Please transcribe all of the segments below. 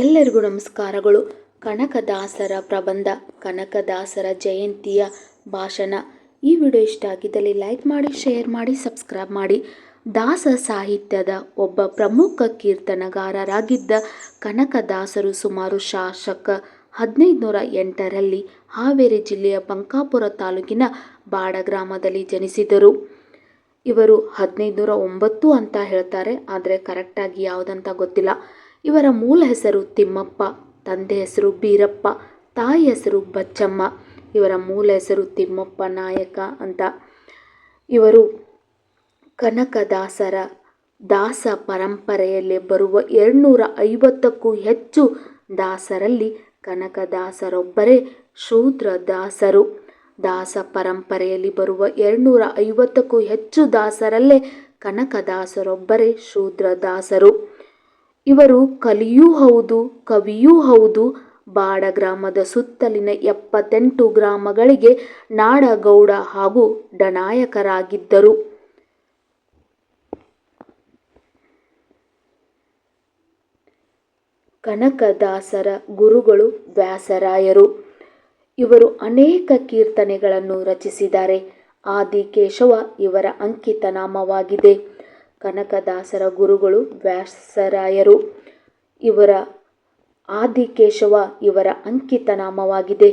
ಎಲ್ಲರಿಗೂ ನಮಸ್ಕಾರಗಳು. ಕನಕದಾಸರ ಪ್ರಬಂಧ, ಕನಕದಾಸರ ಜಯಂತಿಯ ಭಾಷಣ. ಈ ವಿಡಿಯೋ ಇಷ್ಟ ಆಗಿದ್ದಲ್ಲಿ ಲೈಕ್ ಮಾಡಿ, ಶೇರ್ ಮಾಡಿ, ಸಬ್ಸ್ಕ್ರೈಬ್ ಮಾಡಿ. ದಾಸ ಸಾಹಿತ್ಯದ ಒಬ್ಬ ಪ್ರಮುಖ ಕೀರ್ತನಗಾರರಾಗಿದ್ದ ಕನಕದಾಸರು ಸುಮಾರು ಶಾಸಕ ಹದಿನೈದು ನೂರ ಎಂಟರಲ್ಲಿ ಹಾವೇರಿ ಜಿಲ್ಲೆಯ ಬಂಕಾಪುರ ತಾಲೂಕಿನ ಬಾಡ ಗ್ರಾಮದಲ್ಲಿ ಜನಿಸಿದರು. ಇವರು ಹದಿನೈದು ನೂರ ಒಂಬತ್ತು ಅಂತ ಹೇಳ್ತಾರೆ, ಆದರೆ ಕರೆಕ್ಟಾಗಿ ಯಾವುದಂತ ಗೊತ್ತಿಲ್ಲ. ಇವರ ಮೂಲ ಹೆಸರು ತಿಮ್ಮಪ್ಪ, ತಂದೆ ಹೆಸರು ಬೀರಪ್ಪ, ತಾಯಿ ಹೆಸರು ಬಚ್ಚಮ್ಮ, ಇವರ ಮೂಲ ಹೆಸರು ತಿಮ್ಮಪ್ಪ ನಾಯಕ ಅಂತ. ಇವರು ಕನಕದಾಸರ ದಾಸ ಪರಂಪರೆಯಲ್ಲಿ ಬರುವ ಎರಡುನೂರ ಐವತ್ತಕ್ಕೂ ಹೆಚ್ಚು ದಾಸರಲ್ಲಿ ಕನಕದಾಸರೊಬ್ಬರೇ ಶೂದ್ರ ದಾಸರು. ದಾಸ ಪರಂಪರೆಯಲ್ಲಿ ಬರುವ ಎರಡುನೂರ ಐವತ್ತಕ್ಕೂ ಹೆಚ್ಚು ದಾಸರಲ್ಲೇ ಕನಕದಾಸರೊಬ್ಬರೇ ಶೂದ್ರ ದಾಸರು. ಇವರು ಕಲಿಯೂ ಹೌದು, ಕವಿಯೂ ಹೌದು. ಬಾಡ ಗ್ರಾಮದ ಸುತ್ತಲಿನ ಎಪ್ಪತ್ತೆಂಟು ಗ್ರಾಮಗಳಿಗೆ ನಾಡಗೌಡ ಹಾಗೂ ಡನಾಯಕರಾಗಿದ್ದರು. ಕನಕದಾಸರ ಗುರುಗಳು ವ್ಯಾಸರಾಯರು. ಇವರು ಅನೇಕ ಕೀರ್ತನೆಗಳನ್ನು ರಚಿಸಿದ್ದಾರೆ. ಆದಿಕೇಶವ ಇವರ ಅಂಕಿತ ನಾಮವಾಗಿದೆ. ಕನಕದಾಸರ ಗುರುಗಳು, ವ್ಯಾಸರಾಯರು, ಇವರ ಆದಿಕೇಶವ, ಇವರ ಅಂಕಿತ ನಾಮವಾಗಿದೆ.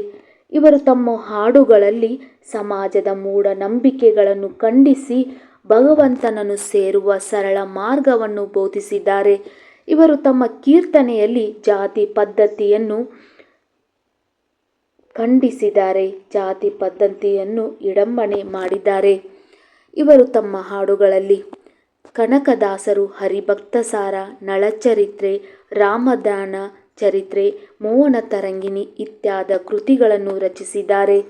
ಇವರು ತಮ್ಮ ಹಾಡುಗಳಲ್ಲಿ ಸಮಾಜದ ಮೂಢನಂಬಿಕೆಗಳನ್ನು ಖಂಡಿಸಿ ಭಗವಂತನನ್ನು ಸೇರುವ ಸರಳ ಮಾರ್ಗವನ್ನು ಬೋಧಿಸಿದ್ದಾರೆ. ಇವರು ತಮ್ಮ ಕೀರ್ತನೆಯಲ್ಲಿ ಜಾತಿ ಪದ್ಧತಿಯನ್ನು ಖಂಡಿಸಿದ್ದಾರೆ. ಜಾತಿ ಪದ್ಧತಿಯನ್ನು ಇಡಂಬಣೆ ಮಾಡಿದ್ದಾರೆ. ಇವರು ತಮ್ಮ ಹಾಡುಗಳಲ್ಲಿ ಕನಕದಾಸರು ಹರಿಭಕ್ತಸಾರ, ನಳಚರಿತ್ರೆ, ರಾಮದಾನ ಚರಿತ್ರೆ, ಮೋಹನ ತರಂಗಿಣಿ ಇತ್ಯಾದ ಕೃತಿಗಳನ್ನು ರಚಿಸಿದ್ದಾರೆ.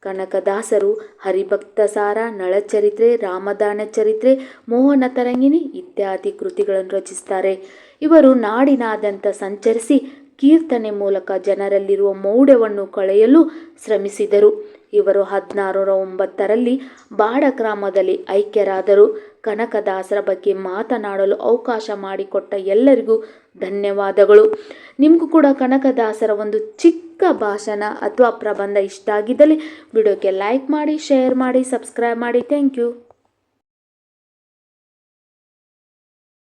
ಕನಕದಾಸರು ಹರಿಭಕ್ತಸಾರ, ನಳಚರಿತ್ರೆ, ರಾಮದಾನ ಚರಿತ್ರೆ, ಮೋಹನ ತರಂಗಿಣಿ ಇತ್ಯಾದಿ ಕೃತಿಗಳನ್ನು ರಚಿಸ್ತಾರೆ. ಇವರು ನಾಡಿನಾದ್ಯಂತ ಸಂಚರಿಸಿ ಕೀರ್ತನೆ ಮೂಲಕ ಜನರಲ್ಲಿರುವ ಮೌಢ್ಯವನ್ನು ಕಳೆಯಲು ಶ್ರಮಿಸಿದರು. ಇವರು ಹದಿನಾರುನೂರ ಒಂಬತ್ತರಲ್ಲಿ ಬಾಡ ಗ್ರಾಮದಲ್ಲಿ ಐಕ್ಯರಾದರು. ಕನಕದಾಸರ ಬಗ್ಗೆ ಮಾತನಾಡಲು ಅವಕಾಶ ಮಾಡಿಕೊಟ್ಟ ಎಲ್ಲರಿಗೂ ಧನ್ಯವಾದಗಳು. ನಿಮಗೂ ಕೂಡ ಕನಕದಾಸರ ಒಂದು ಚಿಕ್ಕ ಭಾಷಣ ಅಥವಾ ಪ್ರಬಂಧ ಇಷ್ಟ ಆಗಿದ್ದಲ್ಲಿ ವಿಡಿಯೋಕ್ಕೆ ಲೈಕ್ ಮಾಡಿ, ಶೇರ್ ಮಾಡಿ, ಸಬ್ಸ್ಕ್ರೈಬ್ ಮಾಡಿ. Thank you.